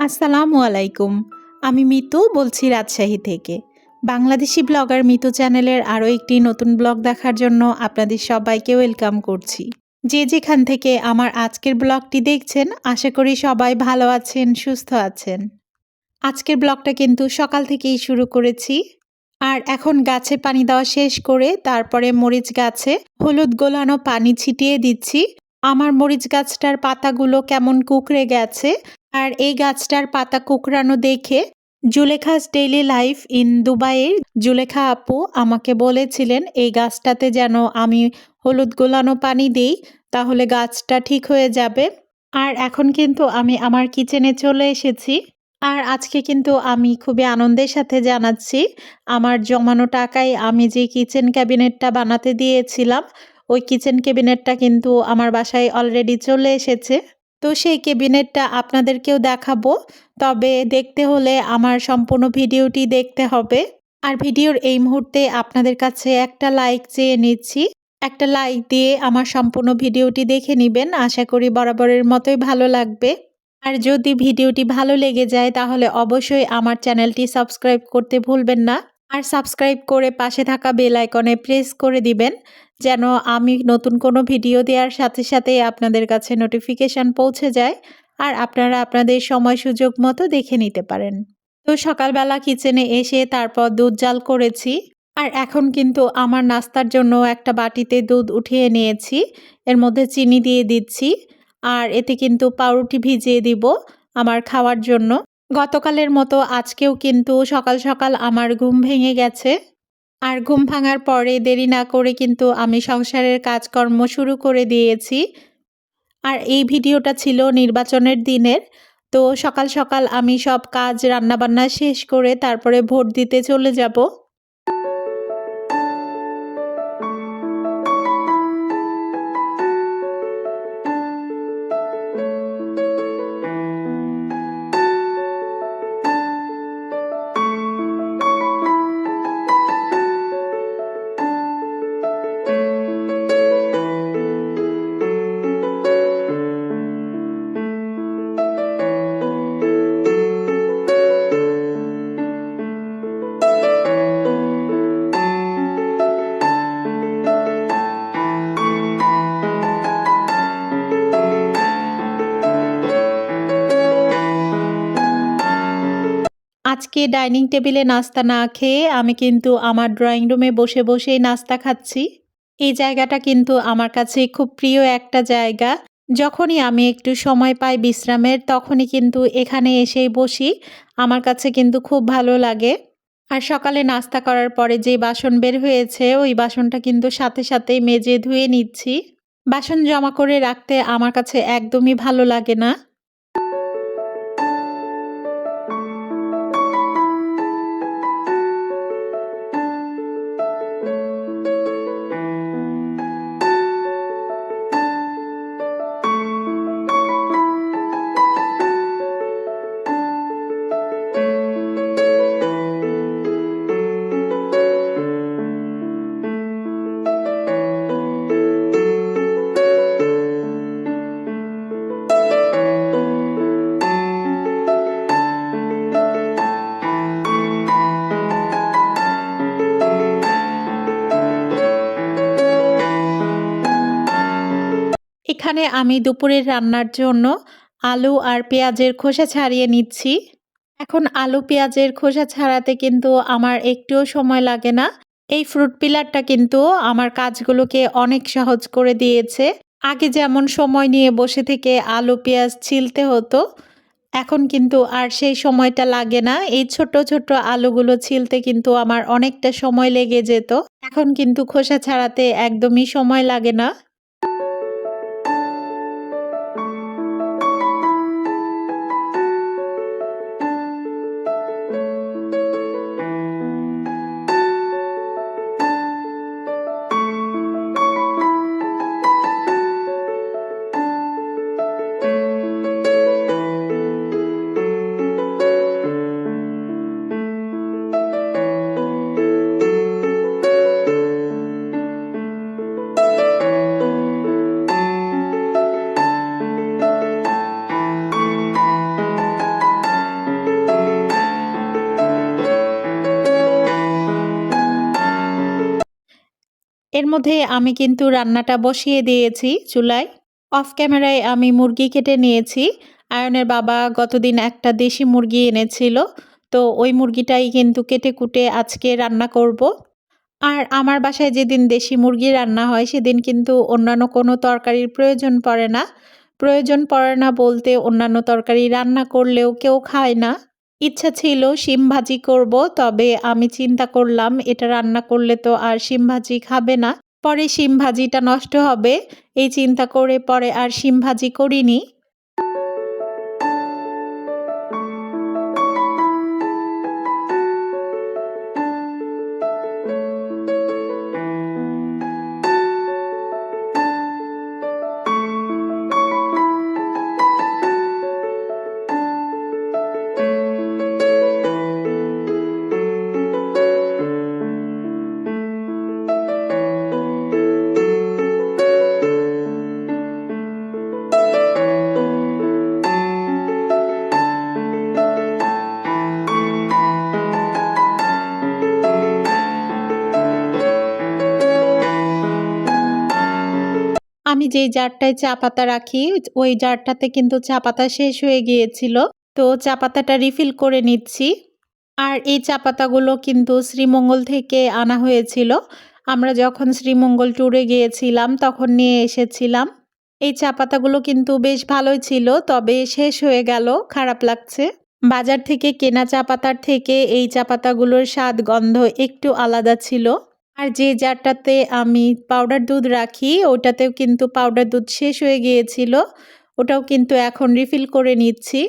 আসসালামু আলাইকুম। আমি মিতু বলছি রাজশাহী থেকে। বাংলাদেশি ব্লগার মিতু চ্যানেলের আরও একটি নতুন ব্লগ দেখার জন্য আপনাদের সবাইকে ওয়েলকাম করছি। যে যেখান থেকে আমার আজকের ব্লগটি দেখছেন, আশা করি সবাই ভালো আছেন, সুস্থ আছেন। আজকের ব্লগটা কিন্তু সকাল থেকেই শুরু করেছি। আর এখন গাছে পানি দেওয়া শেষ করে তারপরে মরিচ গাছে হলুদ গোলানো পানি ছিটিয়ে দিচ্ছি। আমার মরিচ গাছটার পাতাগুলো কেমন কুকড়ে গেছে? আর এই গাছটার পাতা কুকড়ানো দেখে জুলেখাস ডেইলি লাইফ ইন দুবাইয়ের জুলেখা আপু আমাকে বলেছিলেন, এই গাছটাতে যেন আমি হলুদ গোলানো পানি দিই, তাহলে গাছটা ঠিক হয়ে যাবে। আর এখন কিন্তু আমি আমার কিচেনে চলে এসেছি। আর আজকে কিন্তু আমি খুবই আনন্দের সাথে জানাচ্ছি, আমার জমানো টাকায় আমি যে কিচেন ক্যাবিনেটটা বানাতে দিয়েছিলাম ওই কিচেন ক্যাবিনেটটা কিন্তু আমার বাসায় অলরেডি চলে এসেছে। তো সেই ক্যাবিনেটটা আপনাদেরকেও দেখাবো, তবে দেখতে হলে আমার সম্পূর্ণ ভিডিওটি দেখতে হবে। আর ভিডিওর এই মুহূর্তে আপনাদের কাছে একটা লাইক চেয়ে নিচ্ছি। একটা লাইক দিয়ে আমার সম্পূর্ণ ভিডিওটি দেখে নেবেন, আশা করি বরাবরের মতোই ভালো লাগবে। আর যদি ভিডিওটি ভালো লেগে যায়, তাহলে অবশ্যই আমার চ্যানেলটি সাবস্ক্রাইব করতে ভুলবেন না। আর সাবস্ক্রাইব করে পাশে থাকা বেল আইকনে প্রেস করে দিবেন, যেন আমি নতুন কোনো ভিডিও দেওয়ার সাথে সাথে আপনাদের কাছে নোটিফিকেশান পৌঁছে যায় আর আপনারা আপনাদের সময় সুযোগ মতো দেখে নিতে পারেন। তো সকালবেলা কিচেনে এসে তারপর দুধ জাল করেছি আর এখন কিন্তু আমার নাস্তার জন্য একটা বাটিতে দুধ উঠিয়ে নিয়েছি, এর মধ্যে চিনি দিয়ে দিচ্ছি আর এতে কিন্তু পাউরুটি ভিজিয়ে দিব আমার খাওয়ার জন্য। গতকালের মতো আজকেও কিন্তু সকাল সকাল আমার ঘুম ভেঙে গেছে। আর ঘুম ভাঙার পরে দেরি না করে কিন্তু আমি সংসারের কাজকর্ম শুরু করে দিয়েছি। আর এই ভিডিওটা ছিল নির্বাচনের দিনের। তো সকাল সকাল আমি সব কাজ, রান্নাবান্না শেষ করে তারপরে ভোট দিতে চলে যাব। আজকে ডাইনিং টেবিলে নাস্তা না খেয়ে আমি কিন্তু আমার ড্রয়িং রুমে বসে বসেই নাস্তা খাচ্ছি। এই জায়গাটা কিন্তু আমার কাছে খুব প্রিয় একটা জায়গা। যখনই আমি একটু সময় পাই বিশ্রামের, তখনই কিন্তু এখানে এসেই বসি। আমার কাছে কিন্তু খুব ভালো লাগে। আর সকালে নাস্তা করার পরে যে বাসন বের হয়েছে, ওই বাসনটা কিন্তু সাথে সাথেই মেজে ধুয়ে নিচ্ছি। বাসন জমা করে রাখতে আমার কাছে একদমই ভালো লাগে না। এখানে আমি দুপুরের রান্নার জন্য আলু আর পেঁয়াজের খোসা ছাড়িয়ে নিচ্ছি। এখন আলু, পেঁয়াজের খোসা ছাড়াতে কিন্তু আমার একটুও সময় লাগে না। এই ফ্রুট পিলারটা কিন্তু আমার কাজগুলোকে অনেক সহজ করে দিয়েছে। আগে যেমন সময় নিয়ে বসে থেকে আলু, পেঁয়াজ ছিলতে হতো, এখন কিন্তু আর সেই সময়টা লাগে না। এই ছোট ছোট আলুগুলো ছিলতে কিন্তু আমার অনেকটা সময় লেগে যেত। এখন কিন্তু খোসা ছাড়াতে একদমই সময় লাগে না। এর মধ্যে আমি কিন্তু রান্নাটা বসিয়ে দিয়েছি চুলায়। অফ ক্যামেরায় আমি মুরগি কেটে নিয়েছি। আয়নের বাবা গতদিন একটা দেশি মুরগি এনেছিল। তো ওই মুরগিটাই কিন্তু কেটে কুটে আজকে রান্না করব। আর আমার বাসায় যেদিন দেশি মুরগি রান্না হয় সেদিন কিন্তু অন্যান্য কোনো তরকারির প্রয়োজন পড়ে না। প্রয়োজন পড়ে না বলতে অন্যান্য তরকারি রান্না করলেও কেউ খায় না। ইচ্ছা ছিল শিম ভাজি করব, তবে আমি চিন্তা করলাম এটা রান্না করলে তো আর শিম ভাজি খাবে না। পরে শিম ভাজিটা নষ্ট হবে, এই চিন্তা করে পরে আর শিম ভাজি করিনি। আমি যেই জারটায় চা পাতা রাখি, ওই জারটাতে কিন্তু চা পাতা শেষ হয়ে গিয়েছিল। তো চা পাতাটা রিফিল করে নিচ্ছি। আর এই চা পাতাগুলো কিন্তু শ্রীমঙ্গল থেকে আনা হয়েছিল। আমরা যখন শ্রীমঙ্গল ট্যুরে গিয়েছিলাম, তখন নিয়ে এসেছিলাম। এই চা পাতাগুলো কিন্তু বেশ ভালোই ছিল, তবে শেষ হয়ে গেল, খারাপ লাগছে। বাজার থেকে কেনা চা পাতার থেকে এই চা পাতাগুলোর স্বাদ, গন্ধ একটু আলাদা ছিল। আর যে জারটাতে আমি পাউডার দুধ রাখি, ওটাতেও কিন্তু পাউডার দুধ শেষ হয়ে গিয়েছিল, ওটাও কিন্তু এখন রিফিল করে নিচ্ছি।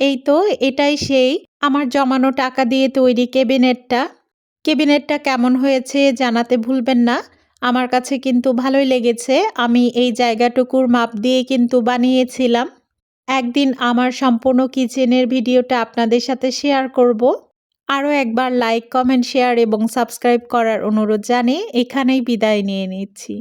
এই তো, এটাই সেই। আমার জমানো টাকা দিয়ে তৈরি কেবিনেটটা কেবিনেটটা কেমন হয়েছে জানাতে ভুলবেন না। আমার কাছে কিন্তু ভালোই লেগেছে। আমি এই জায়গাটুকুর মাপ দিয়ে কিন্তু বানিয়েছিলাম। একদিন আমার সম্পূর্ণ কিচেনের ভিডিওটা আপনাদের সাথে শেয়ার করব। আরও একবার লাইক, কমেন্ট, শেয়ার এবং সাবস্ক্রাইব করার অনুরোধ জানিয়ে এখানেই বিদায় নিয়ে নিচ্ছি।